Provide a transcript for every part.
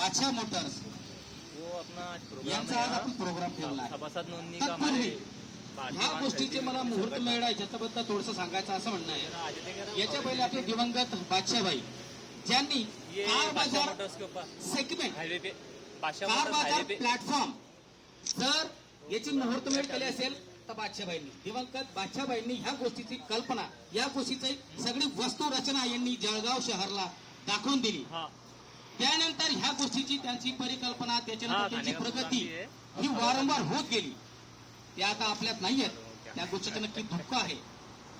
बादशाह Motors. Programme यांचा है आज आपण। प्रोग्राम ठेवला आहे. ह्या गोष्टीचे मला मुहूर्त मिळणार याच्याबद्दल थोडंसं सांगायचं असं म्हणणं आहे. याच्या पहिले आपले दिवंगत बादशाहबाई ज्यांनी कार बाजार सेगमेंट कार बाजार प्लॅटफॉर्म जर याची मुहूर्तमेढ केली असेल तर बादशाहबाईंनी. दिवंगत बादशाहबाईंनी ह्या गोष्टीची कल्पना या गोष्टीची सगळी वस्तू रचना यांनी जळगाव शहरला दाखवून दिली. हाँ. त्यानंतर ह्या गोष्टीची त्यांची परिकल्पना त्याच्यानंतर त्यांची प्रगती. ही वारंवार होत गेली. त्या आता आपल्यात नाहीयेत. त्या गोष्टीचं नक्की दुःख आहे.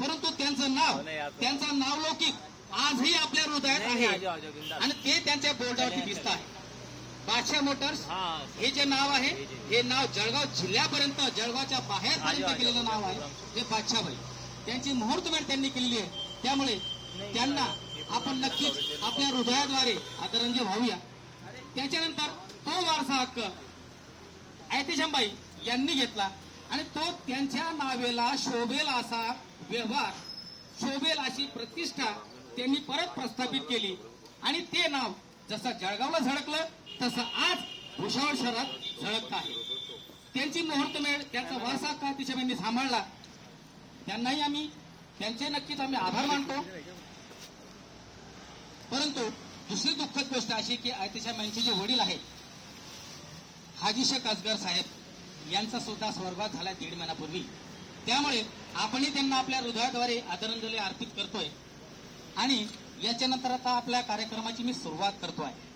परंतु त्यांचं नाव हो नाही, त्यांचा नावलौकिक आजही आपल्या हृदयात नहीं, नहीं, आहे. आणि ते त्यांच्या बोर्डावरती दिसत आहे बादशाह मोटर्स हाँ. जे नाव आहे हे नाव जळगाव जिल्ह्यापर्यंत जळगावच्या बाहेर पर्यंत केलेलं नाव आहे. हे बादशाहबाई त्यांची मुहूर्तमेढ त्यांनी केलेली आहे. त्यामुळे नाही, त्यांना आपण नक्कीच आपल्या हृदयाद्वारे आदरांजली व्हाऊया त्याच्यानंतर तो वारसा हक्क ऐतिशांबाई यांनी घेतला आणि तो त्यांच्या नावेला शोभेल असा व्यवहार शोभेल अशी प्रतिष्ठा त्यांनी परत प्रस्थापित केली. आणि ते नाव जसं जळगावला झळकलं तसं आज भुसावळ शहरात झळकत आहे. त्यांची मुहूर्तमेळ त्यांचा वारसा हक्क अतिशयबाईंनी सांभाळला. त्यांनाही आम्ही त्यांचे नक्कीच आम्ही आभार मानतो. परंतु दुसरी दुःखद गोष्ट अशी की ऐतिशाबाईंचे जे वडील आहेत हाजी शेख असगर साहेब यांचा सुद्धा स्वर्गात झाला दीड महिन्यापूर्वी. त्यामुळे आपणही त्यांना आपल्या हृदयाद्वारे आदरांजली अर्पित करतोय आणि याच्यानंतर आता आपल्या कार्यक्रमाची मी सुरुवात करतो आहे